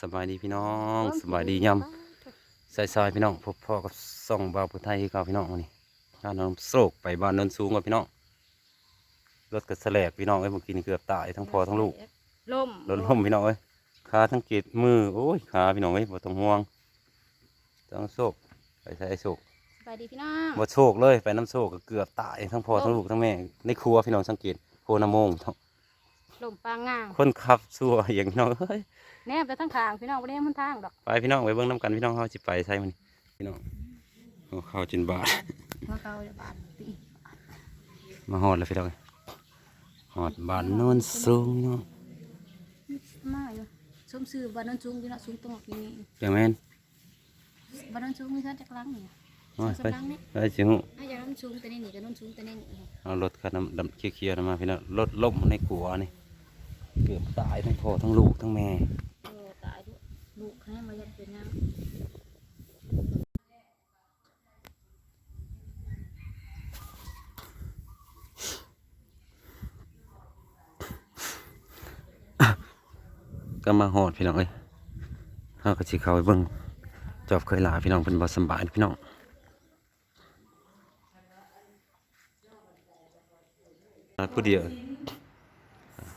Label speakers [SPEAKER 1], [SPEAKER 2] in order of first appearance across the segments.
[SPEAKER 1] สบายดีพี่น้องสบายดียำใส่ซอยพี่น้องพบพ่อกับส่องบ่าวผู้ไทยคือเก่าพี่น้องวันนี้งานน้องโศกไปบ้านเนินสูงกับพี่น้องรถกระแสลกพี่น้องเอ้ยเมื่อกี้นี่เกือบตายทั้งพ่อทั้งลูก
[SPEAKER 2] ล่ม
[SPEAKER 1] รถล่มพี่น้องเอ้ยขาทั้งเกตมือโอ้ยขาพี่น้องเอ้ยบ่ต้องห่วงต้องโศกไปใส่โศก
[SPEAKER 2] สบายดีพี่น้อง
[SPEAKER 1] บ่โศกเลยไปน้ำโศกก็เกือบตายทั้งพ่อทั้งลูกทั้งแม่ในครัวพี่น้องสังเกตโคนาโมง
[SPEAKER 2] ล่มปางง่าง
[SPEAKER 1] คนขับซัวอย่างพี่น้องเอ้ย
[SPEAKER 2] แนบแต่ทั้งทางพี่น้องบ่ได้มันทางดอก
[SPEAKER 1] ไปพี่น้องไปเบิ่งน้ำกันพี่น้องเขาจิไปใช่มันพี่น้องเอาข้าวจินบาท
[SPEAKER 2] เพราะเขาจะบาดตี
[SPEAKER 1] มาหอดแล้วพี่น้องหอดบ้านโนนสูงพี่น้อง
[SPEAKER 2] มาอยู่ซุ้มซื้อบ้านโนนสูงพี่น้องสูงตรงนี้
[SPEAKER 1] เปียงแม่น
[SPEAKER 2] บ้านโนนสูงมีท่านจักลังนี่
[SPEAKER 1] เอาไป
[SPEAKER 2] สำลังนี่
[SPEAKER 1] ไปจิงหู
[SPEAKER 2] ถ้าอย่างนั้นสูงแต่นี่นี่ก็โนนสูงแต่นี่นี่
[SPEAKER 1] เอารถคันน้ำดำเคียวๆมาพี่น้องรถล่มในกัวนี่ เกือบตายทั้งพ่อทั้งลูกทั้งแม่
[SPEAKER 2] โอ้ตายด้วยลูกให้มาอยากเป็นยัง
[SPEAKER 1] ก็มาหอดพี่น้องเอ้ยเขาก็สิเข้าไปเบิ่งจอบเคยลาพี่น้องเป็นบ่สำบายพี่น้องมาผู้เดียว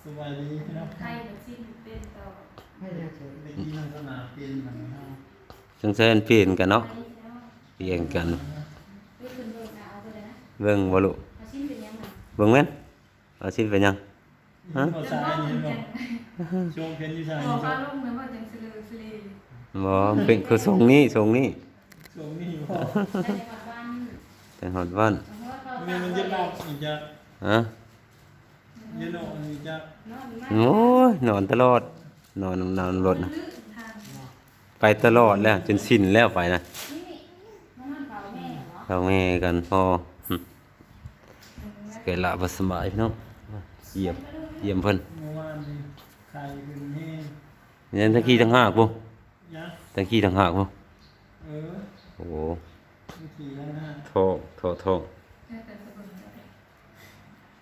[SPEAKER 3] สบายดีพี่น้อง
[SPEAKER 2] ใครเป็นสิ้นเป็นต่อ
[SPEAKER 3] ไม่อยากจะไปที่ลักษณะเป็นเหมือนกัน
[SPEAKER 1] จังเซนเปลี่ยนกันเนาะเปลี่ยนกัน
[SPEAKER 2] ไปขึ้นเบิกเอาไปเลยนะ
[SPEAKER 1] เบิ่งบ่ลุ
[SPEAKER 2] เอาสิ้นเป็นยังไง
[SPEAKER 1] เบิ่งแม่นเอาสิเป็นหยังฮะ
[SPEAKER 3] พอซ้ายนี่บอกช่วงเพนที่ซ้ายนี่ช่วง
[SPEAKER 2] ลงเหมือนว่าจังสลือสลี
[SPEAKER 1] บ่เป็นคือทรงนี้ทรงนี้
[SPEAKER 3] ช่วงนี้บอก
[SPEAKER 2] แต่จังหวัดบ้าน
[SPEAKER 1] แต่หอดวัน
[SPEAKER 3] นี่มันจะนอกอีกจะ
[SPEAKER 1] ฮะ
[SPEAKER 3] จะนอกอีกจะ
[SPEAKER 1] โอ้ยนอนตลอด นอนนอนรถนะไปตลอดแล้วจนสิ้นแล้วไปนะเราแม่กันพอหึเกิดละบ่สบายพี่น้องเหยียบเหยียบเพิ่น
[SPEAKER 3] เมื่อวานนี่ใครเป็นแห้ง
[SPEAKER 1] ยันทั้งขี้ทั้งหากบ่
[SPEAKER 3] ยะ
[SPEAKER 1] ทั้งขี้ทั้งหากบ่
[SPEAKER 3] เออ
[SPEAKER 1] โอ้โห
[SPEAKER 3] บางทีแล้วนะ
[SPEAKER 1] ท้องท้อ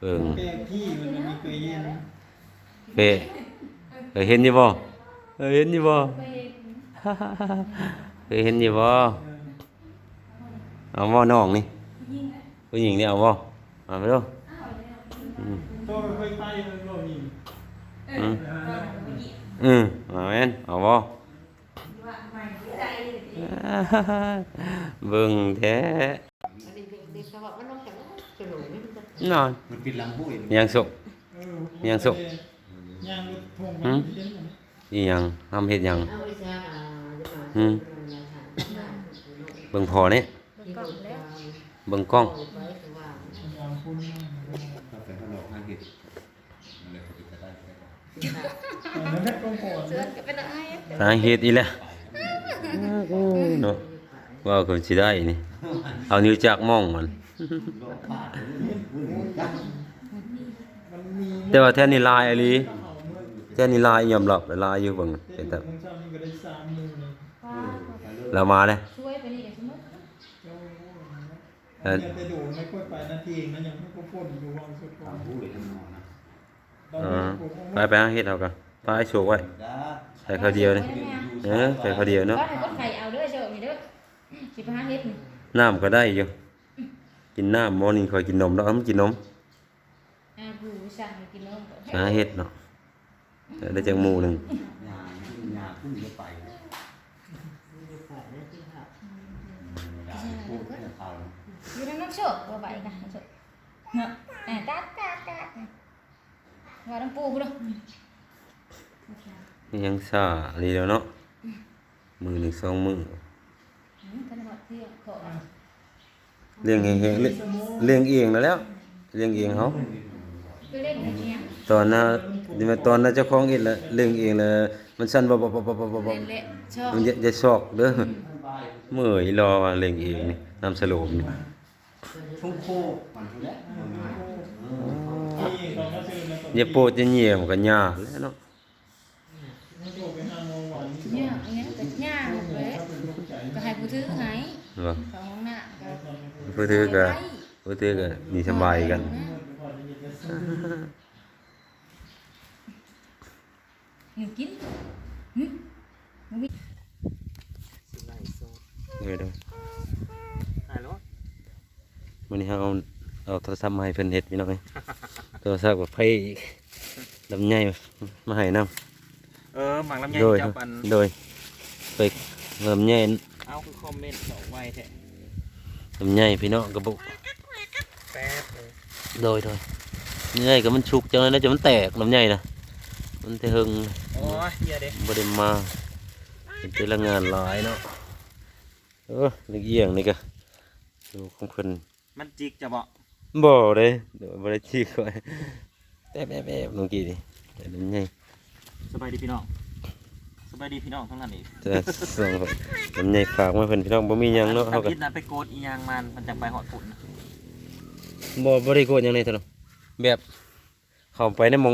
[SPEAKER 1] งท้องเอิง
[SPEAKER 3] แก้พี่มันไม่มีเคยเย็น
[SPEAKER 1] เป้เคยเห็นอยู่บ่เคยเห็นอยู่บ่เคยเห็นอยู่บ่
[SPEAKER 3] เออ
[SPEAKER 1] เอาบ่น้องนี่ผู้หญิงนี่เอาบ่เอาไปดูอืม
[SPEAKER 3] โตไปไปมันก็มี
[SPEAKER 1] อืม
[SPEAKER 3] เออ
[SPEAKER 1] อืมเอาแม่นเอาบ่เบิ่งแท้ นอน
[SPEAKER 4] มันปิดหลังผู้เห็น
[SPEAKER 1] ยังสุก
[SPEAKER 3] เออ
[SPEAKER 1] ยังสุก
[SPEAKER 3] ยังทง
[SPEAKER 1] หื
[SPEAKER 3] มัน
[SPEAKER 1] ม
[SPEAKER 3] เย็นมัน
[SPEAKER 1] อีหยังทำเฮ็ดหยัง
[SPEAKER 5] อืม
[SPEAKER 1] เบิ่งพอนี่
[SPEAKER 2] กล่องแล้ว
[SPEAKER 1] เบิ่งกล้อง
[SPEAKER 3] ยังคุณ
[SPEAKER 4] ก็เป็นขนมห้างเห็ดมันเลยเขาปิดก็ได้ก็ได้
[SPEAKER 3] เออแล้วก็โกรธ
[SPEAKER 2] เสือนก็เป็นอะไร
[SPEAKER 1] สาเหตุอีแหละเนาะว่าก็สิได้นี่เอานิ้วจักมองมัน
[SPEAKER 3] มันมี
[SPEAKER 1] แต่ว่าแท้นี่ลายอีหลีแท้นี่ลายยอมรับลายอยู่เบิ่ง
[SPEAKER 3] เต็
[SPEAKER 1] เป็
[SPEAKER 3] ม
[SPEAKER 1] น
[SPEAKER 3] แต่
[SPEAKER 1] แต่
[SPEAKER 3] ของเจ้านี่ก็ได้สามหมื่นเลย
[SPEAKER 1] เรามาเลย
[SPEAKER 2] ช่วยไปนี่กันสมมติ
[SPEAKER 3] เออยังไปดูไม่ค่อยไปนาทีเองนะยังไม่ก็พ่นอยู่วางสุดก่อน
[SPEAKER 4] ผู้เห็นมันนอนนะ
[SPEAKER 3] ตอน
[SPEAKER 1] อ่า
[SPEAKER 3] นี้ผม
[SPEAKER 1] ไปไปหาเฮ็ดเอากันไปโชว์ไว้
[SPEAKER 4] จ้า
[SPEAKER 1] ใส่ข้าวเดียวนี่เออใส่ข้าวเดียวเนาะ
[SPEAKER 2] ก็ให้คนไข่เอาเด้อเจ้านี่เด้อสิบห้าเฮ็ดนี่
[SPEAKER 1] น้ำก็ได้อยู่ กินน้ำมอนี่คอยกินนมแล้วมันกินนม
[SPEAKER 2] อ่าผู้สั่งให้กินนมก่อน
[SPEAKER 1] หาเฮ็ดเนาะเออได้จังหมู่หนึง
[SPEAKER 4] งานงานพุ่งจะไปอยากพูดให้เขา
[SPEAKER 2] อยู่ในน้ำโชคบ่ไหวนะน้ำโชคเนาะแหน่ตัดตัดตัดว่าน้ำปูพุ่นเด้อ
[SPEAKER 1] นี่ยังซ่าอันนี้แล้วเนาะมือหนึ่งสองมือ
[SPEAKER 2] อืมกันว่าเที่ยงขอ
[SPEAKER 1] เลี้ยงเองเลี้ยงเลี้ยงเองแล้วแล้วเลี้ยงเองเขา
[SPEAKER 2] ไปเล่นอย่างเงี้ย
[SPEAKER 1] ตอนน่ะนี่มันตอนน่ะเจ้าของเองละเลี้ยงเองละมันสั่นบ่บ่บ่บ่บ่บ่บ่
[SPEAKER 2] เล่นเละชอบ
[SPEAKER 1] มันจะจะชอกเด้อเมื่อยรอว่าเลี้ยงเองนี่น้ำสโลมนี่
[SPEAKER 4] ชุ่มโคมันทุเรศ
[SPEAKER 3] ที่เขาก็ซื้อมาต
[SPEAKER 1] อย่าโปรดจะเหี่ยมก็ยากแล้วเนาะ
[SPEAKER 3] โทรไปห้าโมงวัน
[SPEAKER 2] เนี่ยอันเนี้ยก็ย่างเลย
[SPEAKER 3] เป็นลูกใจ
[SPEAKER 2] ก็ให้ผู้ถือให้
[SPEAKER 1] ว่า
[SPEAKER 2] ของห้องหน้าก็
[SPEAKER 1] ผู้ถือก็ผู้ถือก็นี่สบายกัน
[SPEAKER 2] หนึ่งกินหึ
[SPEAKER 3] สิไลโซ
[SPEAKER 1] เด้อเด้อ
[SPEAKER 3] ถ่ายแล้ว
[SPEAKER 1] วันนี้เราเอาเอาโทรศัพท์มาให้เพิ่นเฮ็ดพี่น้องเอ้ยโทรศัพท์กับไผอีกลำไยมาให้นํ
[SPEAKER 3] เออหมังลำไย
[SPEAKER 1] โดย
[SPEAKER 3] จับอัน
[SPEAKER 1] โดยไปลำไย
[SPEAKER 3] เอาคือคอมเมนต์สองไว้แท้
[SPEAKER 1] ลำไยพี่น้องกระบุก
[SPEAKER 3] แป๊บเลย
[SPEAKER 1] โดยโดยนี่ไงก็มันฉุกจังเลยนะจะมันแตกลำไยนะมันจะหึง
[SPEAKER 3] โอ้ยเหี้ยเด้
[SPEAKER 1] บ่ได้มาเป็นแต่ละงานหลายเนาะเออลูกเอียงนี่ก็ดูของเพิ่น
[SPEAKER 3] มันจิกจะบอก
[SPEAKER 1] บ่เลยเดี๋ยวบ่ได้ชี้ค่อยแป๊บแป๊บแป๊บเมื่อกี้นี่แต่ลำไย
[SPEAKER 3] สบายดีพี่น้อง สบายดีพี่น้องทั้งนั้นอีก
[SPEAKER 1] จะส่งลำไยฝากมาเพิ่นพี่น้องบ่มีหยังเนาะเฮาก็
[SPEAKER 3] คิดนะไปโกดอีหยังมันมันจังไปหอดฝุ่นนะ
[SPEAKER 1] บ่บ่ได้โกรธหยังเลยเท่านั้นแบบเข้าไปในหมอง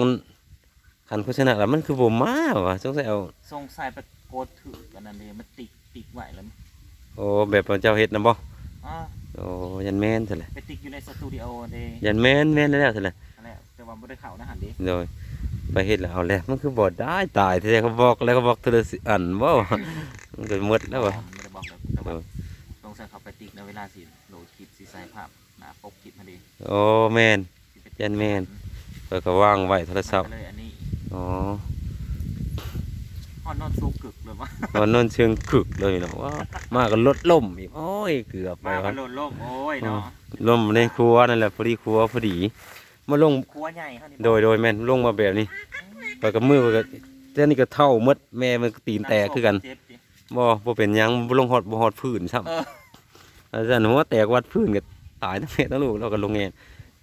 [SPEAKER 1] คันโฆษณาแล้วมันคือบ่มาว่ะสงสัยเอา
[SPEAKER 3] สงสัยไปโกดถือกันนั่นเลยมันติดติดไว้แล้วมั้ง
[SPEAKER 1] โอ้แบบว่าเจ้าเฮ็ดนํบ่
[SPEAKER 3] อ๋อ
[SPEAKER 1] โอ้ยันแม่นเท่าไหร่
[SPEAKER 3] ไปติดอยู่ในสตูดิโอเด้
[SPEAKER 1] ยันแม่นแม่นแล้วเท่าไหร่
[SPEAKER 3] นั่นแหละแต่ว่าไม่ได้เข่านะหันเด้
[SPEAKER 1] โดย ไปเฮ็ดแล้วเอาแล้วมันคือบ่ได้ตายแท้ๆเขาบอกแล้วเขาบอกเทื่อละสิอันบ่วะมันก็หมดแล้วว่ะ
[SPEAKER 3] ไม่ได้บอกเลยแต่ว่า
[SPEAKER 1] เออ
[SPEAKER 3] สงสัยเขาไปติดในเวลาสิโหลดคลิปสิใส่ภาพหน้าปกคลิปมาดี
[SPEAKER 1] โอ้แม่น
[SPEAKER 3] สิไป
[SPEAKER 1] ยันแม่นเพิ่นก็วางไว้โทรศัพท์
[SPEAKER 3] มันก็เลยอันนี้
[SPEAKER 1] อ๋อ
[SPEAKER 3] ฮอนนอนซุกกึกเลยวะ
[SPEAKER 1] ตอนนั้นเชิงขึกเลยเนาะว้ามาก็ลดล่มอีกโอ้ยเกือบไป
[SPEAKER 3] มากั
[SPEAKER 1] วะ
[SPEAKER 3] นโหลดโลกโอ้ยเนาะ
[SPEAKER 1] ล่มในครัวนั่นแหละพอดีครัวพอดี มาลง
[SPEAKER 3] ครัวใหญ่เขานี่
[SPEAKER 1] โดยโดยแม่นลงมาแบบนี้ไปกับมือไปกับเจ้านี่ก็เท่าหมดแม่มันก็ตีนแตกคือกัน
[SPEAKER 3] เจ็บดิ
[SPEAKER 1] บ่บ่เป็นหยังบ่ลงฮอดบ่ฮอดพื้นซ้ำ
[SPEAKER 3] เออ
[SPEAKER 1] อาจารย์หัวแตกวัดพื้นก็ตายทั้งแม่ทั้งลูกเราก็ลงแงน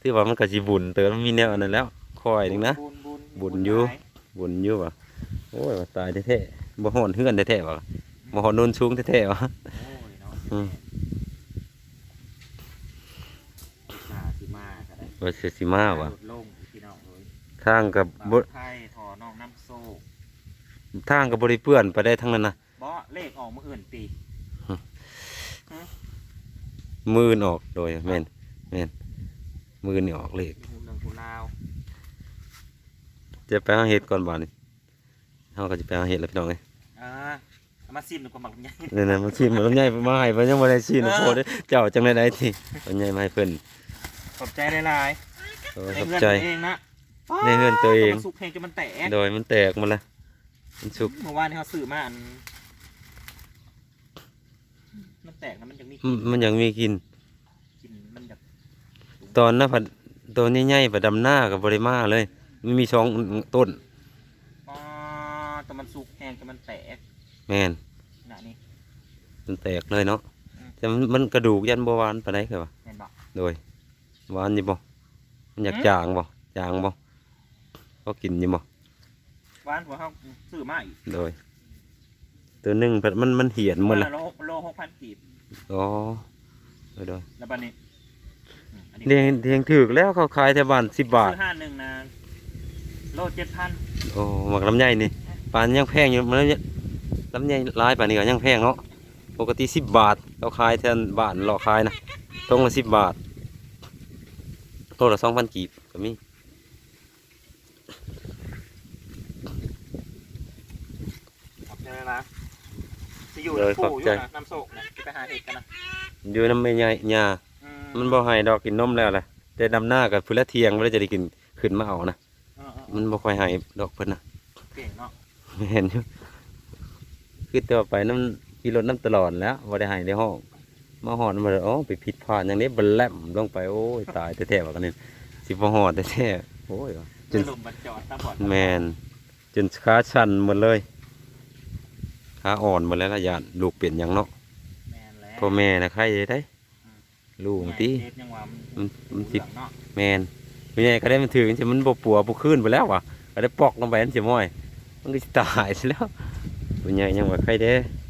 [SPEAKER 1] ที่ว่ามันก็สิบุญเติมมันมีแนวอันนั้นแล้วคอยหนึงนะ
[SPEAKER 3] บุญบุญ
[SPEAKER 1] บุญอยู่
[SPEAKER 3] หลา
[SPEAKER 1] บุญอยู่ว่ะโอ้ยว่าตายแท้ๆบ่ฮอดเฮือนแท้ๆว่ะบ่ฮอดโนนสูงแท้ๆว่ะ
[SPEAKER 3] โอ้ยเนาะ
[SPEAKER 1] อืม
[SPEAKER 3] อุตส่า ห์สิมาก็ได้
[SPEAKER 1] ว่าสิสิมาว่ะ
[SPEAKER 3] โหลดโลงพี่น้องเอ้ย
[SPEAKER 1] ทางกับ
[SPEAKER 3] บ่
[SPEAKER 1] บ่
[SPEAKER 3] ไทยทอน้องน้ำโซ่
[SPEAKER 1] ทางก็บ่ได้เปื้อนไปได้ทั้งนั้นนะ
[SPEAKER 3] บ่เลขออกมื้ออื่นตี
[SPEAKER 1] มือออกโดยแม่นแม่นมือนี่ออกเลข
[SPEAKER 3] หูเรื่องหูลาว
[SPEAKER 1] จะไปหาเห็ดก่อนบ่านี่เฮาก็จะไปหาเห็ดแล้วพี่น้องเอ้ย
[SPEAKER 3] อ่าเอามาซิมหนึ่งกว่าหมักลำไย
[SPEAKER 1] นี่นะมาชิมมาลำไยมาให้เพิ่นยังบ่ได้ชิม
[SPEAKER 3] เออ
[SPEAKER 1] โพดเด้อเจ้าจังได๋ได้ที่ลำไยมาให้เพิ่น
[SPEAKER 3] ขอบใจหลาย
[SPEAKER 1] โอ้
[SPEAKER 3] ๆ
[SPEAKER 1] ขอบ
[SPEAKER 3] ในเพื่อน
[SPEAKER 1] ใจ
[SPEAKER 3] ตัวเองนะ
[SPEAKER 1] ในเฮือนตัวเอง
[SPEAKER 3] มันสุกเพลงจนมันแตก
[SPEAKER 1] โดยมันแตกมาละมันสุก
[SPEAKER 3] เมื่อวานที่เขาซื้อมาอันมันแตกแล้วมันยังมี
[SPEAKER 1] มันมันยังมีกิน
[SPEAKER 3] กินมันอยาก
[SPEAKER 1] ตอนนั้นผัดตัวใหญ่ๆผัดดำหน้ากับบริมาเลยมันมีช่องต้น
[SPEAKER 3] อ๋อแต่มันสุกแห้งจนมันแตก
[SPEAKER 1] แม่น
[SPEAKER 3] นะนี่
[SPEAKER 1] มันแตกเลยเนาะ
[SPEAKER 3] อืม
[SPEAKER 1] แต่มันมันกระดูกยันบหวานปานใดคือว่า
[SPEAKER 3] เห็นบอก
[SPEAKER 1] โดย หวานอยู่บ่มันอยาก
[SPEAKER 3] อืม
[SPEAKER 1] จางบ่จางบ่ก็กินอยู่บ่
[SPEAKER 3] วานหัวเขาซื้อมาอีก
[SPEAKER 1] โดย ตัวหนึงผัดมันมันเหียนหมดละ
[SPEAKER 3] โลโลหกพันกีบ
[SPEAKER 1] อ๋อโดยโดย
[SPEAKER 3] แล้วบัดนี้อืมอันนี้
[SPEAKER 1] เรียงเรียงถูกแล้วเขาขายแถวบ้าน10บาท
[SPEAKER 3] ซื้อห้าหนึ่งนะโลเจ็ดพัน
[SPEAKER 1] โอ้หมักลำไยนี่ปานยังแพงอยู่มันลำไยหลายปานนี้ก็ยังแพงเนาะปกติสิบบาทเขาขายแทนบ้านหลอกขายนะตรงละสิบบาท โลละสองพันกีบก็มี
[SPEAKER 3] ขอบใจนะจะอยู่ในปู่อยู่นะน้ำโศกนะจะไปหาเห็ดกันนะ
[SPEAKER 1] อยู่น้ำไม่ใหญ่หญ้า
[SPEAKER 3] อื
[SPEAKER 1] มันบ่ให้ดอกกินนมแล้วแหละแต่ดำหน้ากับพื้นละเทียงไม่ได้จะได้กินขึ้นมาเอานะ
[SPEAKER 3] เออเออ
[SPEAKER 1] มันบ่ค่อยให้ดอกเพิ่นนะ
[SPEAKER 3] เก่งเนาะ
[SPEAKER 1] ไม่เห็นอยู่คือตัวไปน้ำขี่รถน้ำตลอดแล้วบ่ได้ให้ในห้อง มาหอดมาเลยอ๋อไปผิดพลาดอย่างนี้บลแลมลงไปโอ้ยตายแท้ๆว่ากันนี่สิบ่หอดแท้ๆโอ้ยว่ะจน
[SPEAKER 3] ลมบันจอดตาบอด
[SPEAKER 1] แมนจนขาชันหมดเลยขาอ่อนหมดแล้วละยานลูกเปลี่ยนหยังเนาะ
[SPEAKER 3] แมนแล้ว
[SPEAKER 1] พ่อแม่นะใครจะได้ลูกตี
[SPEAKER 3] เฮ็ดยังว่ามัน
[SPEAKER 1] มันมันสิ
[SPEAKER 3] เหลืองเนาะ
[SPEAKER 1] แมนพ่อใหญ่ก็ได้มันถือมันจะมันบปัวบุขึ้นไปแล้วว่ะก็ได้ปอกลงไปมันจะม้อย มันก็จะตายซะแล้วพ่อใหญ่ยังว่าใครเด้
[SPEAKER 3] แม่นบ่
[SPEAKER 1] เนี่ย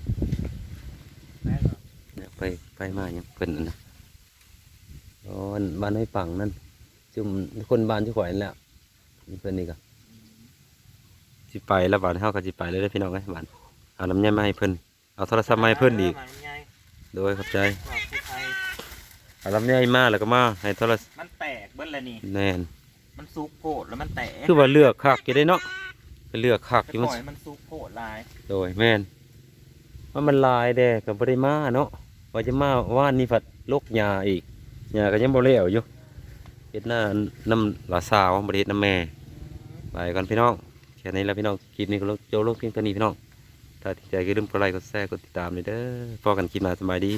[SPEAKER 1] ไปไปมายังเพิ่นนั่นนะอ๋ออันบ้านห้วยปังนั่นจุ่มคนบ้านที่ข่อยนั่นแหละนี่เพิ่นนี่ก็สิไปแล้วบ้านเฮาก็สิไปเลยเด้อพี่น้องเอ้ยบ้านเอาน้ำยามาให้เพิ่นเอาโทรศัพท์มาให้เพิ่นอีก
[SPEAKER 3] มาลำไย
[SPEAKER 1] โดยขอบใจ
[SPEAKER 3] ว่าผู้ไทย
[SPEAKER 1] เอาลำไยมาแล้วก็มาให้โทรศัพท์
[SPEAKER 3] มันแตกเบิ้ลเลยนี่
[SPEAKER 1] แน่น
[SPEAKER 3] มันซุกโกดแล้วมันแตก
[SPEAKER 1] คือว่าเลือกคักอยู่ได้เนาะไปเลือกคัก
[SPEAKER 3] ไป
[SPEAKER 1] อยู่
[SPEAKER 3] ป
[SPEAKER 1] มัน
[SPEAKER 3] ล่อยมันซุกโกดลาย
[SPEAKER 1] โดยแม่นว่ามันหลายแด่ก็บ่ได้มาเนาะ ว่าจะมาว่านนี่ผัดลกยาอีกยาก็ยังบ่เล้วอยู่เฮ็ดหน้าน้ำหลาสาวบริเฮ็ดน้ำแม่ไปกันพี่น้องแค่นี้แล้วพี่น้องคลิปนี้ก็ลงโจลงเพียงเท่านี้พี่น้องถ้าติดใจก็อย่าลืมกดไลค์กดแชร์กดติดตามเลยเด้อพอกันคลิปหน้าสบายดี